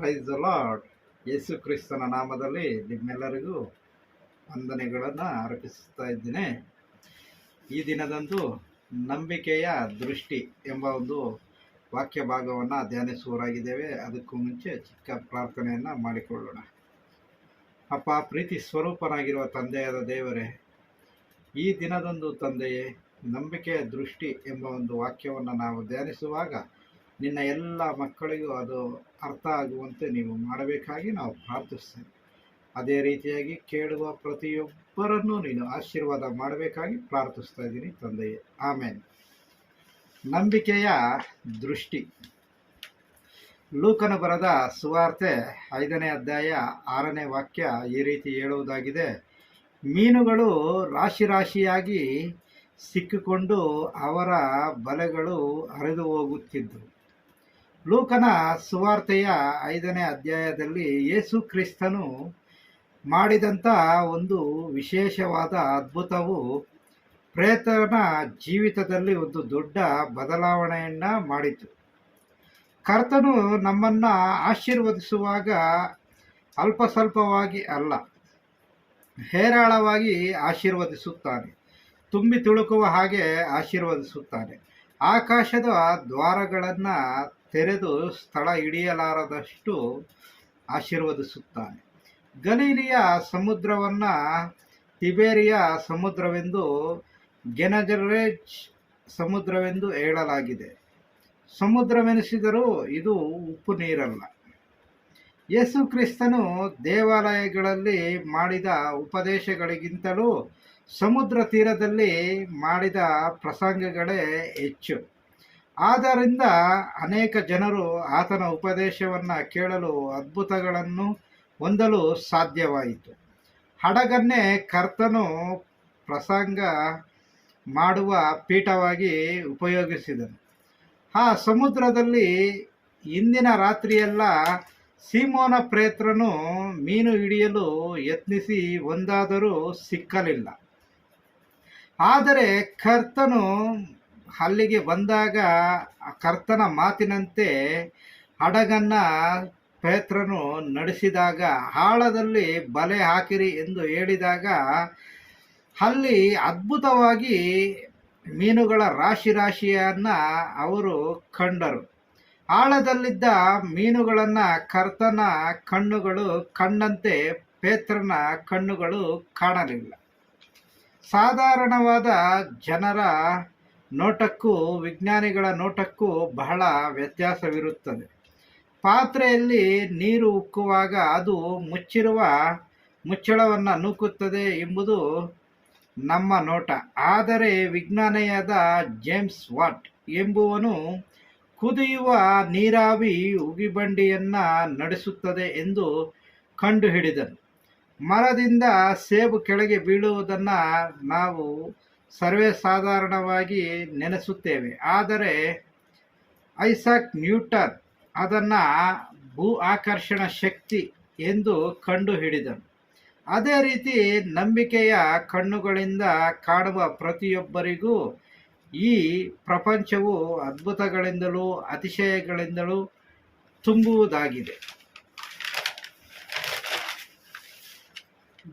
Price lord ಯೇಸು ಕ್ರಿಸ್ತನ ನಾಮದಲ್ಲಿ ನಿಮ್ಮೆಲ್ಲರಿಗೂ ವಂದನೆಗಳನ್ನು ಅರ್ಪಿಸ್ತಾ ಇದ್ದೇನೆ. ಈ ದಿನದಂದು ನಂಬಿಕೆಯ ದೃಷ್ಟಿ ಎಂಬ ಒಂದು ವಾಕ್ಯ ಭಾಗವನ್ನು ಧ್ಯಾನಿಸುವರಾಗಿದ್ದೇವೆ ಅದಕ್ಕೂ ಮುಂಚೆ ಚಿಕ್ಕ ಪ್ರಾರ್ಥನೆಯನ್ನು ಮಾಡಿಕೊಳ್ಳೋಣ. ಅಪ್ಪ, ಪ್ರೀತಿ ಸ್ವರೂಪನಾಗಿರುವ ತಂದೆಯಾದ ದೇವರೇ, ಈ ದಿನದಂದು ತಂದೆಯೇ, ನಂಬಿಕೆಯ ದೃಷ್ಟಿ ಎಂಬ ಒಂದು ವಾಕ್ಯವನ್ನು ನಾವು ಧ್ಯಾನಿಸುವಾಗ ನಿನ್ನ ಎಲ್ಲ ಮಕ್ಕಳಿಗೂ ಅದು ಅರ್ಥ ಆಗುವಂತೆ ನೀವು ಮಾಡಬೇಕಾಗಿ ನಾವು ಪ್ರಾರ್ಥಿಸ್ತೇವೆ. ಅದೇ ರೀತಿಯಾಗಿ ಕೇಳುವ ಪ್ರತಿಯೊಬ್ಬರನ್ನು ನೀನು ಆಶೀರ್ವಾದ ಮಾಡಬೇಕಾಗಿ ಪ್ರಾರ್ಥಿಸ್ತಾ ಇದ್ದೀನಿ ತಂದೆಯೇ. ಆಮೇಲೆ ನಂಬಿಕೆಯ ದೃಷ್ಟಿ. ಲೂಕನ ಬರದ ಸುವಾರ್ತೆ ಐದನೇ ಅಧ್ಯಾಯ ಆರನೇ ವಾಕ್ಯ ಈ ರೀತಿ ಹೇಳುವುದಾಗಿದೆ. ಮೀನುಗಳು ರಾಶಿ ರಾಶಿಯಾಗಿ ಸಿಕ್ಕಿಕೊಂಡು ಅವರ ಬಲೆಗಳು ಹರಿದು ಹೋಗುತ್ತಿದ್ದವು ಲೂಕನ ಸುವಾರ್ತೆಯ ಐದನೇ ಅಧ್ಯಾಯದಲ್ಲಿ ಯೇಸು ಕ್ರಿಸ್ತನು ಮಾಡಿದಂಥ ಒಂದು ವಿಶೇಷವಾದ ಅದ್ಭುತವು ಪ್ರೇತನ ಜೀವಿತದಲ್ಲಿ ಒಂದು ದೊಡ್ಡ ಬದಲಾವಣೆಯನ್ನು ಮಾಡಿತು. ಕರ್ತನು ನಮ್ಮನ್ನು ಆಶೀರ್ವದಿಸುವಾಗ ಅಲ್ಪ ಸ್ವಲ್ಪವಾಗಿ ಅಲ್ಲ, ಹೇರಾಳವಾಗಿ ಆಶೀರ್ವದಿಸುತ್ತಾನೆ, ತುಂಬಿ ತುಳುಕುವ ಹಾಗೆ ಆಶೀರ್ವದಿಸುತ್ತಾನೆ. ಆಕಾಶದ ದ್ವಾರಗಳನ್ನು ತೆರೆದು ಸ್ಥಳ ಹಿಡಿಯಲಾರದಷ್ಟು ಆಶೀರ್ವದಿಸುತ್ತಾನೆ. ಗಲೀಲಿಯ ಸಮುದ್ರವನ್ನು ತಿಬೇರಿಯ ಸಮುದ್ರವೆಂದು ಗೆನಜರೇಜ್ ಸಮುದ್ರವೆಂದು ಹೇಳಲಾಗಿದೆ. ಸಮುದ್ರವೆನಿಸಿದರೂ ಇದು ಉಪ್ಪು ನೀರಲ್ಲ. ಯೇಸು ಕ್ರಿಸ್ತನು ದೇವಾಲಯಗಳಲ್ಲಿ ಮಾಡಿದ ಉಪದೇಶಗಳಿಗಿಂತಲೂ ಸಮುದ್ರ ತೀರದಲ್ಲಿ ಮಾಡಿದ ಪ್ರಸಂಗಗಳೇ ಹೆಚ್ಚು. ಆದ್ದರಿಂದ ಅನೇಕ ಜನರು ಆತನ ಉಪದೇಶವನ್ನು ಕೇಳಲು ಅದ್ಭುತಗಳನ್ನು ಹೊಂದಲು ಸಾಧ್ಯವಾಯಿತು. ಹಡಗನ್ನೇ ಕರ್ತನು ಪ್ರಸಂಗ ಮಾಡುವ ಪೀಠವಾಗಿ ಉಪಯೋಗಿಸಿದನು. ಆ ಸಮುದ್ರದಲ್ಲಿ ಇಂದಿನ ರಾತ್ರಿಯೆಲ್ಲ ಸೀಮೋನ ಪ್ರೇತ್ರನು ಮೀನು ಹಿಡಿಯಲು ಯತ್ನಿಸಿ ಒಂದಾದರೂ ಸಿಕ್ಕಲಿಲ್ಲ. ಆದರೆ ಕರ್ತನು ಅಲ್ಲಿಗೆ ಬಂದಾಗ ಕರ್ತನ ಮಾತಿನಂತೆ ಹಡಗನ್ನ ಪೇತ್ರನು ನಡೆಸಿದಾಗ ಆಳದಲ್ಲಿ ಬಲೆ ಹಾಕಿರಿ ಎಂದು ಹೇಳಿದಾಗ, ಅಲ್ಲಿ ಅದ್ಭುತವಾಗಿ ಮೀನುಗಳ ರಾಶಿ ರಾಶಿಯನ್ನು ಅವರು ಕಂಡರು. ಆಳದಲ್ಲಿದ್ದ ಮೀನುಗಳನ್ನು ಕರ್ತನ ಕಣ್ಣುಗಳು ಕಂಡಂತೆ ಪೇತ್ರನ ಕಣ್ಣುಗಳು ಕಾಣಲಿಲ್ಲ. ಸಾಧಾರಣವಾದ ಜನರ ನೋಟಕ್ಕೂ, ವಿಜ್ಞಾನಿಗಳ ನೋಟಕ್ಕೂ ಬಹಳ ವ್ಯತ್ಯಾಸವಿರುತ್ತದೆ. ಪಾತ್ರೆಯಲ್ಲಿ ನೀರು ಉಕ್ಕುವಾಗ ಅದು ಮುಚ್ಚಿರುವ ಮುಚ್ಚಳವನ್ನು ನೂಕುತ್ತದೆ ಎಂಬುದು ನಮ್ಮ ನೋಟ. ಆದರೆ ವಿಜ್ಞಾನಿಯಾದ ಜೇಮ್ಸ್ ವಾಟ್ ಎಂಬುವನು ಕುದಿಯುವ ನೀರಾವಿ ಉಗಿಬಂಡಿಯನ್ನು ನಡೆಸುತ್ತದೆ ಎಂದು ಕಂಡುಹಿಡಿದನು. ಮರದಿಂದ ಸೇಬು ಕೆಳಗೆ ಬೀಳುವುದನ್ನು ನಾವು ಸರ್ವೇ ಸಾಧಾರಣವಾಗಿ ನೆನೆಸುತ್ತೇವೆ. ಆದರೆ ಐಸಾಕ್ ನ್ಯೂಟನ್ ಅದನ್ನು ಭೂ ಆಕರ್ಷಣ ಶಕ್ತಿ ಎಂದು ಕಂಡುಹಿಡಿದನು. ಅದೇ ರೀತಿ ನಂಬಿಕೆಯ ಕಣ್ಣುಗಳಿಂದ ಕಾಣುವ ಪ್ರತಿಯೊಬ್ಬರಿಗೂ ಈ ಪ್ರಪಂಚವು ಅದ್ಭುತಗಳಿಂದಲೂ, ಅತಿಶಯಗಳಿಂದಲೂ ತುಂಬುವುದಾಗಿದೆ.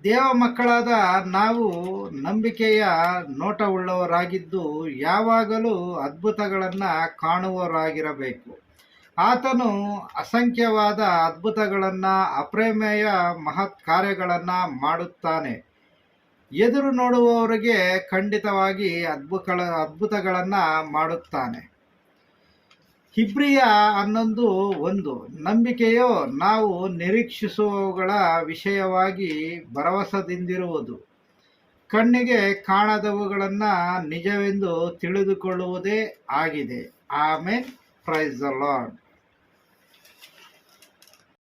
ದೇವ ಮಕ್ಕಳಾದ ನಾವು ನಂಬಿಕೆಯ ನೋಟವುಳ್ಳವರಾಗಿದ್ದು ಯಾವಾಗಲೂ ಅದ್ಭುತಗಳನ್ನು ಕಾಣುವವರಾಗಿರಬೇಕು. ಆತನು ಅಸಂಖ್ಯವಾದ ಅದ್ಭುತಗಳನ್ನು, ಅಪ್ರೇಮೆಯ ಮಹತ್ ಕಾರ್ಯಗಳನ್ನು ಮಾಡುತ್ತಾನೆ. ಎದುರು ನೋಡುವವರಿಗೆ ಖಂಡಿತವಾಗಿ ಅದ್ಭುತಗಳ ಅದ್ಭುತಗಳನ್ನು ಮಾಡುತ್ತಾನೆ. ಹಿಬ್ರಿಯ ಅನ್ನೊಂದು ಒಂದು. ನಂಬಿಕೆಯೋ ನಾವು ನಿರೀಕ್ಷಿಸುವವುಗಳ ವಿಷಯವಾಗಿ ಭರವಸದಿಂದಿರುವುದು. ಕಣ್ಣಿಗೆ ಕಾಣದವುಗಳನ್ನು ನಿಜವೆಂದು ತಿಳಿದುಕೊಳ್ಳುವುದೇ ಆಗಿದೆ. ಆಮೇಲೆ ಪ್ರೈಸ್ ದ ಲಾರ್ಡ್